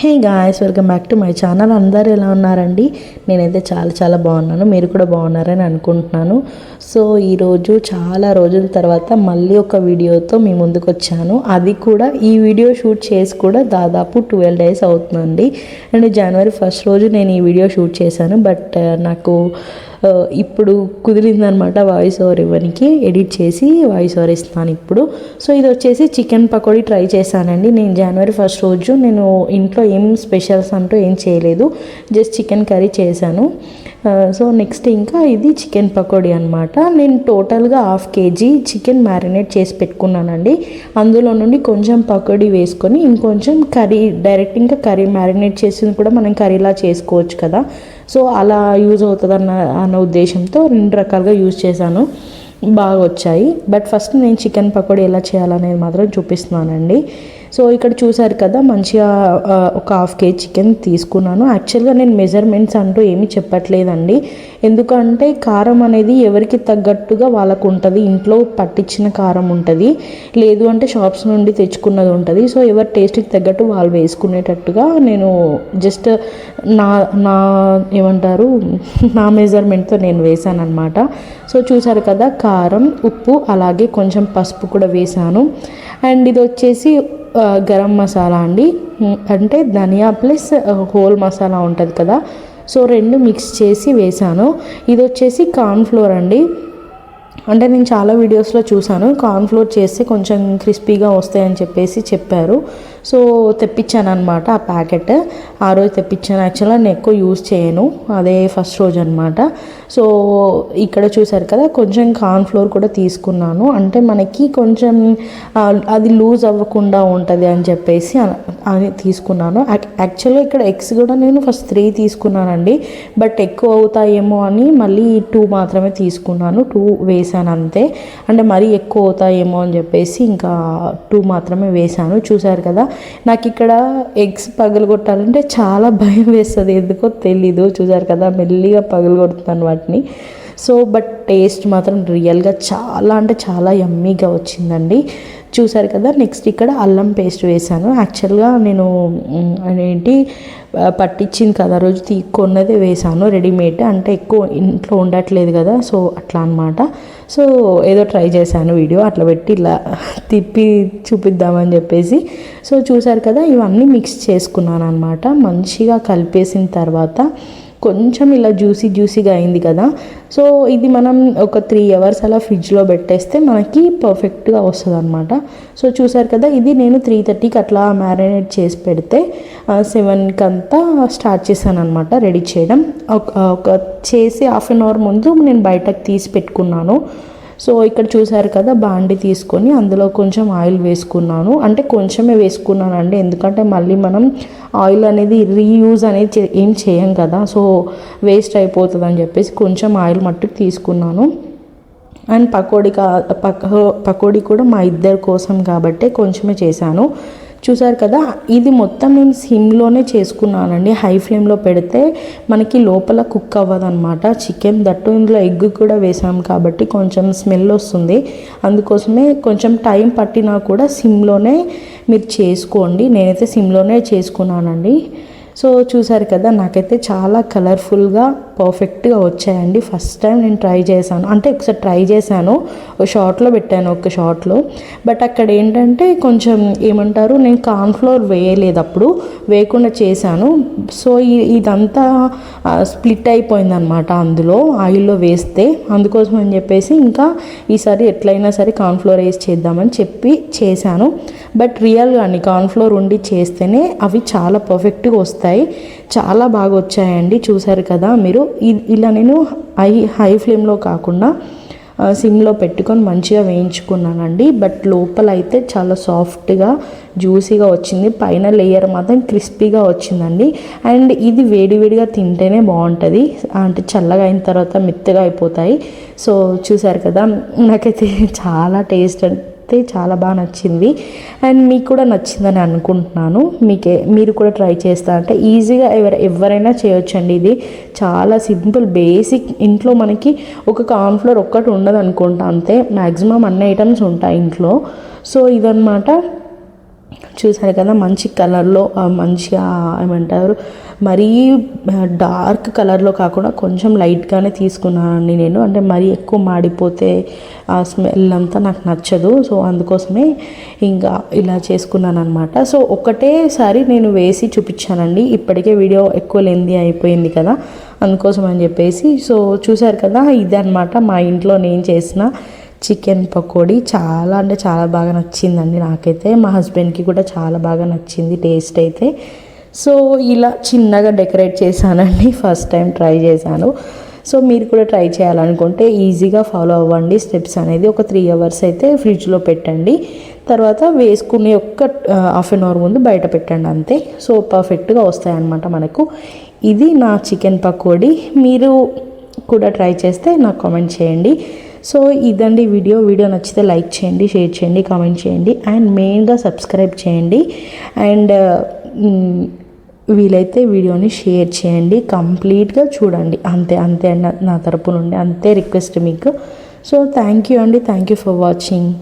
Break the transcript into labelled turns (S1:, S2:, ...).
S1: Hey guys welcome back to my channel అందరు ఎలా ఉన్నారండి? నేనైతే చాలా చాలా బాగున్నాను. మీరు కూడా బాగున్నారని అనుకుంటున్నాను. సో ఈరోజు చాలా రోజుల తర్వాత మళ్ళీ ఒక వీడియోతో మీ ముందుకు వచ్చాను. అది కూడా ఈ వీడియో షూట్ చేసి కూడా దాదాపు ట్వెల్వ్ డేస్ అవుతుందండి. అండ్ జనవరి ఫస్ట్ రోజు నేను ఈ వీడియో షూట్ చేశాను. బట్ నాకు ఇప్పుడు కుదిరిందనమాట వాయిస్ ఓవర్ ఇవ్వనికి. ఎడిట్ చేసి వాయిస్ ఓవర్ ఇస్తాను ఇప్పుడు. సో ఇది వచ్చేసి చికెన్ పకోడీ ట్రై చేశానండి. నేను జనవరి ఫస్ట్ రోజు నేను ఇంట్లో ఏం స్పెషల్స్ అంటూ ఏం చేయలేదు. జస్ట్ చికెన్ కర్రీ చేశాను. సో నెక్స్ట్ ఇంకా ఇది చికెన్ పకోడీ అనమాట నేను టోటల్గా హాఫ్ కేజీ చికెన్ మ్యారినేట్ చేసి పెట్టుకున్నానండి. అందులో నుండి కొంచెం పకోడీ వేసుకొని ఇంకొంచెం కర్రీ డైరెక్ట్ ఇంకా కర్రీ మ్యారినేట్ చేసింది కూడా మనం కర్రీలా చేసుకోవచ్చు కదా. సో అలా యూజ్ అవుతుంది అన్న అన్న ఉద్దేశంతో రెండు రకాలుగా యూజ్ చేశాను. బాగా వచ్చాయి బట్ ఫస్ట్ నేను చికెన్ పకోడీ ఎలా చేయాలనేది మాత్రం చూపిస్తున్నానండి. సో ఇక్కడ చూసారు కదా మంచిగా ఒక హాఫ్ కేజీ చికెన్ తీసుకున్నాను. యాక్చువల్గా నేను మెజర్మెంట్స్ అంటూ ఏమీ చెప్పట్లేదండి. ఎందుకంటే కారం అనేది ఎవరికి తగ్గట్టుగా వాళ్ళకు ఉంటుంది. ఇంట్లో పట్టించిన కారం ఉంటుంది. లేదు అంటే షాప్స్ నుండి తెచ్చుకున్నది ఉంటుంది. సో ఎవరి టేస్ట్కి తగ్గట్టు వాళ్ళు వేసుకునేటట్టుగా నేను జస్ట్ నా నా ఏమంటారు నా మెజర్మెంట్తో నేను వేసాను అనమాట సో చూసారు కదా కారం ఉప్పు అలాగే కొంచెం పసుపు కూడా వేసాను అండ్ ఇది వచ్చేసి గరం మసాలా అండి. అంటే ధనియా ప్లస్ హోల్ మసాలా ఉంటుంది కదా. సో రెండు మిక్స్ చేసి వేసాను. ఇది వచ్చేసి కార్న్ఫ్లోర్ అండి. అంటే నేను చాలా వీడియోస్లో చూశాను. కార్న్ఫ్లోర్ చేస్తే కొంచెం క్రిస్పీగా వస్తాయని చెప్పేసి చెప్పారు. సో తెప్పించాను అనమాట ఆ ప్యాకెట్. ఆ రోజు తెప్పించాను. యాక్చువల్గా నేను ఎక్కువ యూజ్ చేయను. అదే ఫస్ట్ రోజు అనమాట సో ఇక్కడ చూసారు కదా కొంచెం కార్న్ ఫ్లోర్ కూడా తీసుకున్నాను. అంటే మనకి కొంచెం అది లూజ్ అవ్వకుండా ఉంటుంది అని చెప్పేసి అని తీసుకున్నాను. యాక్- యాక్చువల్గా ఇక్కడ ఎగ్స్ కూడా నేను ఫస్ట్ త్రీ తీసుకున్నానండి. బట్ ఎక్కువ అవుతాయేమో అని మళ్ళీ టూ మాత్రమే తీసుకున్నాను. టూ వేసాను అంతే. అంటే మరీ ఎక్కువ అవుతాయేమో అని చెప్పేసి ఇంకా టూ మాత్రమే వేసాను. చూసారు కదా నాకు ఇక్కడ ఎగ్స్ పగలగొట్టాలంటే చాలా భయం వేస్తుంది. ఎందుకో తెలీదు. చూసారు కదా మెల్లిగా పగలగొడుతున్నాను వాటిని. సో బట్ టేస్ట్ మాత్రం రియల్గా చాలా అంటే చాలా యమ్మీగా వచ్చిందండి. చూసారు కదా నెక్స్ట్ ఇక్కడ అల్లం పేస్ట్ వేసాను యాక్చువల్గా నేను ఏంటి పట్టించింది కదా. ఆ రోజు తీ కొన్నదే వేసాను రెడీమేడ్. అంటే ఎక్కువ ఇంట్లో ఉండట్లేదు కదా సో అట్లా అనమాట సో ఏదో ట్రై చేశాను వీడియో అట్లా పెట్టి ఇలా తిప్పి చూపిద్దామని చెప్పేసి. సో చూసారు కదా ఇవన్నీ మిక్స్ చేసుకున్నాను అనమాట మంచిగా కలిపేసిన తర్వాత కొంచెం ఇలా జ్యూసీ జ్యూసీగా అయింది కదా. సో ఇది మనం ఒక త్రీ అవర్స్ అలా ఫ్రిడ్జ్లో పెట్టేస్తే మనకి పర్ఫెక్ట్గా వస్తుంది అనమాట సో చూసారు కదా ఇది నేను త్రీ థర్టీకి అట్లా మ్యారినేట్ చేసి పెడితే సెవెన్కి అంతా స్టార్ట్ చేశాను అనమాట రెడీ చేయడం. ఒక ఒక చేసి హాఫ్ అన్ అవర్ ముందు నేను బయటకు తీసి పెట్టుకున్నాను. సో ఇక్కడ చూసారు కదా బాండి తీసుకొని అందులో కొంచెం ఆయిల్ వేసుకున్నాను. అంటే కొంచెమే వేసుకున్నాను అండి ఎందుకంటే మళ్ళీ మనం ఆయిల్ అనేది రీయూజ్ అనేది ఏం చేయం కదా. సో వేస్ట్ అయిపోతుంది అని చెప్పేసి కొంచెం ఆయిల్ మట్టుకు తీసుకున్నాను. అండ్ పకోడీ కా పక పకోడీ కూడా మా ఇద్దరి కోసం కాబట్టి కొంచెమే చేశాను. చూసారు కదా ఇది మొత్తం నేను సిమ్లోనే చేసుకున్నానండి. హై ఫ్లేమ్లో పెడితే మనకి లోపల కుక్ అవ్వదనమాట చికెన్ దట్టు ఇందులో ఎగ్ కూడా వేసాం కాబట్టి కొంచెం స్మెల్ వస్తుంది. అందుకోసమే కొంచెం టైం పట్టినా కూడా సిమ్లోనే మీరు చేసుకోండి. నేనైతే సిమ్లోనే చేసుకున్నానండి. సో చూసారు కదా నాకైతే చాలా కలర్ఫుల్గా పర్ఫెక్ట్గా వచ్చాయండి. ఫస్ట్ టైం నేను ట్రై చేశాను. అంటే ఒకసారి ట్రై చేశాను. షార్ట్లో పెట్టాను ఒక షార్ట్లో బట్ అక్కడ ఏంటంటే కొంచెం ఏమంటారు నేను కార్న్ఫ్లోర్ వేయలేదు అప్పుడు. వేయకుండా చేశాను. సో ఈ- ఇదంతా స్ప్లిట్ అయిపోయింది అనమాట అందులో ఆయిల్లో వేస్తే. అందుకోసం అని చెప్పేసి ఇంకా ఈసారి ఎట్లయినా సరే కార్న్ఫ్లోర్ వేసి చేద్దామని చెప్పి చేశాను. బట్ రియల్గా అండి కార్న్ఫ్లోర్ ఉండి చేస్తేనే అవి చాలా పర్ఫెక్ట్గా వస్తాయి. చాలా బాగా వచ్చాయండి చూసారు కదా మీరు. ఇ- ఇలా నేను హై హై ఫ్లేమ్లో కాకుండా సిమ్లో పెట్టుకొని మంచిగా వేయించుకున్నానండి. బట్ లోపల అయితే చాలా సాఫ్ట్గా జ్యూసీగా వచ్చింది. పైన లేయర్ మాత్రం క్రిస్పీగా వచ్చిందండి. అండ్ ఇది వేడివేడిగా తింటేనే బాగుంటుంది. అంటే చల్లగా అయిన తర్వాత మెత్తగా అయిపోతాయి. సో చూసారు కదా నాకైతే చాలా టేస్ట్ అయితే చాలా బాగా నచ్చింది. అండ్ మీకు కూడా నచ్చిందని అనుకుంటున్నాను. మీకే మీరు కూడా ట్రై చేస్తా అంటే ఈజీగా ఎవరు ఎవరైనా చేయొచ్చండి ఇది. చాలా సింపుల్ బేసిక్. ఇంట్లో మనకి ఒక కార్న్ఫ్లోర్ ఒక్కటి ఉండదు అనుకుంటా అంతే. మ్యాక్సిమం అన్ని ఐటమ్స్ ఉంటాయి ఇంట్లో. సో ఇదనమాట చూసారు కదా మంచి కలర్లో మంచి మంచిగా ఏమంటారు మరీ డార్క్ కలర్లో కాకుండా కొంచెం లైట్గానే తీసుకున్నానండి నేను. అంటే మరీ ఎక్కువ మాడిపోతే ఆ స్మెల్ అంతా నాకు నచ్చదు. సో అందుకోసమే ఇంకా ఇలా చేసుకున్నాను అనమాట సో ఒకటేసారి నేను వేసి చూపించానండి. ఇప్పటికే వీడియో ఎక్కువ లెంది అయిపోయింది కదా అందుకోసం అని చెప్పేసి. సో చూసారు కదా ఇదనమాట మా ఇంట్లో నేను చేసిన చికెన్ పకోడీ చాలా అంటే చాలా బాగా నచ్చిందండి నాకైతే. మా హస్బెండ్కి కూడా చాలా బాగా నచ్చింది టేస్ట్ అయితే. సో ఇలా చిన్నగా డెకరేట్ చేశానండి. ఫస్ట్ టైం ట్రై చేశాను. సో మీరు కూడా ట్రై చేయాలనుకుంటే ఈజీగా ఫాలో అవ్వండి. స్టెప్స్ అనేది ఒక త్రీ అవర్స్ అయితే ఫ్రిడ్జ్లో పెట్టండి. తర్వాత వేసుకునే ఒక్క హాఫ్ అన్ అవర్ ముందు బయట పెట్టండి అంతే. సో పర్ఫెక్ట్గా వస్తాయన్నమాట మనకు. ఇది నా చికెన్ పకోడీ. మీరు కూడా ట్రై చేస్తే నాకు కామెంట్ చేయండి. సో ఇదండి వీడియో. వీడియో నచ్చితే లైక్ చేయండి షేర్ చేయండి కామెంట్ చేయండి అండ్ మెయిన్గా సబ్స్క్రైబ్ చేయండి. అండ్ వీలైతే వీడియోని షేర్ చేయండి. కంప్లీట్గా చూడండి. అంతే అంతే అండి నా తరపు నుండి అంతే రిక్వెస్ట్ మీకు. సో థ్యాంక్ యూ అండి. Thank you for watching.